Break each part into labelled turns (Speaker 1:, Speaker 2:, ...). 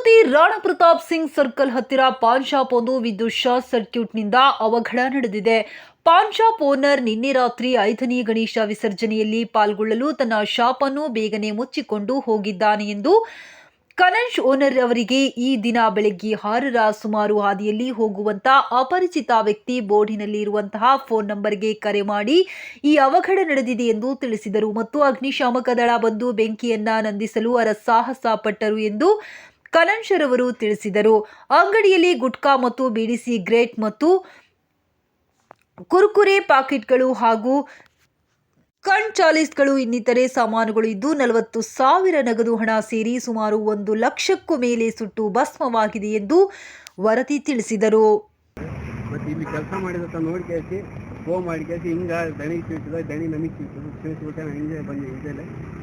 Speaker 1: Rana Pratap Singh circle ಹತ್ತಿರ paan shop ಒಂದು ವಿದ್ಯುತ್ ಶಾರ್ಟ್ ಸರ್ಕ್ಯೂಟ್ನಿಂದ ಅವಘಡ ನಡೆದಿದೆ. ಪಾನ್ ಶಾಪ್ ಓನರ್ ನಿನ್ನೆ ರಾತ್ರಿ ಐದನೇ ಗಣೇಶ ವಿಸರ್ಜನೆಯಲ್ಲಿ ಪಾಲ್ಗೊಳ್ಳಲು ತನ್ನ ಶಾಪ್ ಅನ್ನು ಬೇಗನೆ ಮುಚ್ಚಿಕೊಂಡು ಹೋಗಿದ್ದಾನೆ ಎಂದು ಕನಶ್ ಓನರ್ ಅವರಿಗೆ ಈ ದಿನ ಬೆಳಗ್ಗೆ ಆರರ ಸುಮಾರು ಹಾದಿಯಲ್ಲಿ ಹೋಗುವಂತ ಅಪರಿಚಿತ ವ್ಯಕ್ತಿ ಬೋರ್ಡಿನಲ್ಲಿ ಇರುವಂತಹ ಫೋನ್ ನಂಬರ್ಗೆ ಕರೆ ಮಾಡಿ ಈ ಅವಘಡ ನಡೆದಿದೆ ಎಂದು ತಿಳಿಸಿದರು ಮತ್ತು ಅಗ್ನಿಶಾಮಕ ದಳ ಬಂದು ಬೆಂಕಿಯನ್ನ ನಂದಿಸಲು ಹರಸಾಹಸ ಪಟ್ಟರು ಎಂದು ಕನಂಶರವರು ತಿಳಿಸಿದರು. ಅಂಗಡಿಯಲ್ಲಿ ಗುಟ್ಕಾ ಮತ್ತು ಬಿಡಿ ಸಿಗರೇಟ್ ಮತ್ತು ಕುರ್ಕುರೆ ಪಾಕೆಟ್ಗಳು ಹಾಗೂ ಕಣ್ ಚಾಲಿಸ್ಗಳು ಇನ್ನಿತರೆ ಸಾಮಾನುಗಳು ಇದ್ದು ನಲವತ್ತು ಸಾವಿರ ನಗದು ಹಣ ಸೇರಿ ಸುಮಾರು ಒಂದು ಲಕ್ಷಕ್ಕೂ ಮೇಲೆ ಸುಟ್ಟು ಭಸ್ಮವಾಗಿದೆ ಎಂದು ವರದಿ ತಿಳಿಸಿದರು.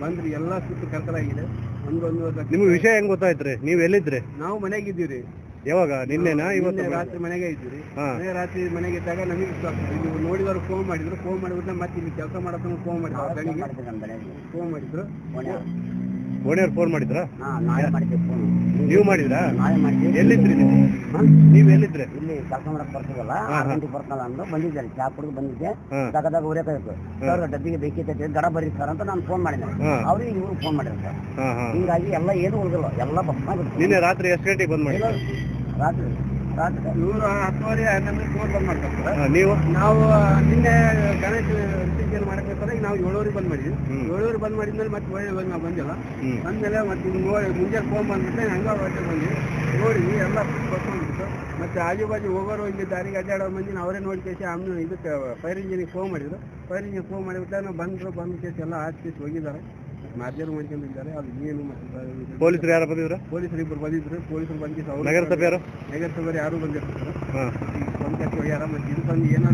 Speaker 2: ಬಂದ್ರಿ ಎಲ್ಲ ಸುತ್ತ ಕರ್ಕಲಾಗಿದೆ ಒಂದು ಒಂದು
Speaker 3: ನಿಮ್ಗೆ ವಿಷಯ ಹೆಂಗ್ ಗೊತ್ತಾಯ್ತ್ರಿ? ನೀವ್ ಎಲ್ಲಿದ್ರಿ?
Speaker 2: ನಾವು ಮನೆಗಿದ್ದೀವಿ
Speaker 3: ಯಾವಾಗ? ನಿನ್ನೆನಾ? ಇವತ್ತು
Speaker 2: ನಿನ್ನೆ ರಾತ್ರಿ ಮನೆಗೆ ಇದ್ದೀರಿ
Speaker 3: ಹಾ.
Speaker 2: ಮನೆ ರಾತ್ರಿ ಮನೆಗೆ ಇದ್ದಾಗ ನಮಗೆ ನೀವು ನೋಡಿದವರು ಫೋನ್ ಮಾಡಿದ್ರು. ಫೋನ್ ಮಾಡಿಬಿಟ್ಟು ಮತ್ತೆ ಇಲ್ಲಿ ಕೆಲಸ ಮಾಡೋದನ್ನ ಫೋನ್ ಮಾಡಿದ್ರು. ಫೋನ್ ಮಾಡಿದ್ರು.
Speaker 3: ಓಣಿಯವ್ರು ಫೋನ್ ಮಾಡಿದ್ರಾ?
Speaker 2: ನಾಳೆ ಫೋನ್
Speaker 3: ನೀವು ಮಾಡಿದ್ರಾ? ಎಲ್ಲಿದ್ರಿ ನೀವು? ನೀವ್ ಎಲ್ಲಿದ್ರಿ
Speaker 2: ಇಲ್ಲಿ ಕೆಲಸ ಮಾಡಕ್ ಬರ್ತದಲ್ಲ
Speaker 3: ಹಾ.
Speaker 2: ಗಂಟೆಗೆ ಬರ್ತಾನ ಅಂದು ಬಂದಿದ್ದೆ ಚಾ ಕುಡಿದು ಬಂದಿದ್ದೆ. ತಗದಾಗ ಉರಿಯಕಾಯ್ತು ಸರ್ ಡಬ್ಬಿಗೆ ಬೇಕಿತ್ತು ಗಡ ಬರ್ರಿ ಸರ್ ಅಂತ ನಾನು ಫೋನ್ ಮಾಡಿದೆ.
Speaker 3: ಹಾ.
Speaker 2: ಅವ್ರಿಗೆ ಇವ್ರು ಫೋನ್ ಮಾಡಿದ್ರು ಸರ್. ಹಿಂಗಾಗಿ ಎಲ್ಲ ಏನು ಉಳಿದಿಲ್ಲ ಎಲ್ಲ ಬಸ್
Speaker 3: ನಿನ್ನೆ ರಾತ್ರಿ ಎಷ್ಟು ಗಂಟೆಗೆ ಬಂದ್ ಮಾಡಿ
Speaker 2: ರಾತ್ರಿ ರಾತ್ರಿ. ನೂರ ಹತ್ತುವರೆ ಹನ್ನೊಂದು ಫೋನ್ ಬಂದ್ ಮಾಡ್ತಾರೆ
Speaker 3: ನೀವು?
Speaker 2: ನಾವು ನಿನ್ನೆ ಗಣೇಶ ವಿಸರ್ಜನೆ ಮಾಡಬೇಕಾದ್ರೆ ನಾವು ಏಳುವರೆಗೆ ಬಂದ್ ಮಾಡಿದ್ವಿ.
Speaker 3: ಏಳೂರಿಗೆ
Speaker 2: ಏಳುವರೆ ಬಂದ್ ಮಾಡಿದ್ಮೇಲೆ ಮತ್ತೆ ಒಳ್ಳೆ ಇವಾಗ ನಾವು ಬಂದಿಲ್ಲ. ಬಂದ್ಮೇಲೆ ಮತ್ತೆ ನೋಡಿ ಮುಂಜಾನೆ ಫೋನ್ ಬಂದ್ಬಿಟ್ಟು ಹಂಗ ಹೊಟ್ಟೆ ಬಂದ್ವಿ. ನೋಡಿ ಎಲ್ಲ ಬರ್ಕೊಂಡ್ಬಿಟ್ಟು. ಮತ್ತೆ ಆಜು ಬಾಜು ಹೋಗೋರು ಇಲ್ಲಿ ದಾರಿಗೆ ಅಡ್ಡಾಡೋ ಮಂದಿ ಅವರೇ ನೋಡಿ ಕೇಸಿ ಆಮೇಲೆ ಇದಕ್ಕೆ ಫೈರ್ ಇಂಜಿನಿಗೆ ಫೋನ್ ಮಾಡಿದ್ರು. ಫೈರ್ ಇಂಜಿನ್ ಫೋನ್ ಮಾಡಿಬಿಟ್ಟು ನಾವು ಬಂದ್ರು ಬಂದು ಕೇಸಿ ಎಲ್ಲ ಹಾಕಿ ಕೇಸಿ ಹೋಗಿದ್ದಾರೆ. ಮಾರ್ಜರ್ ಮಾಡ್ಕೊಂಡಿದ್ದಾರೆ ಅದು ಏನು ಮತ್ತೆ
Speaker 3: ಪೊಲೀಸರು ಯಾರು ಬಂದಿದ್ರು?
Speaker 2: ಪೊಲೀಸರು ಇಬ್ಬರು ಬಂದಿದ್ರು. ಪೊಲೀಸರು ಬಂದಿದ್ದು ಅವ್ರು
Speaker 3: ನಗರಸಭೆ ಯಾರು?
Speaker 2: ನಗರಸಭೆ ಯಾರು ಬಂದಿರ್ತಾರೆ
Speaker 3: ಹಾ.
Speaker 2: ಪಂಚಾಯತ್ ಯಾರು ಮತ್ತೆ ಇದು ಬಂದು ಏನೋ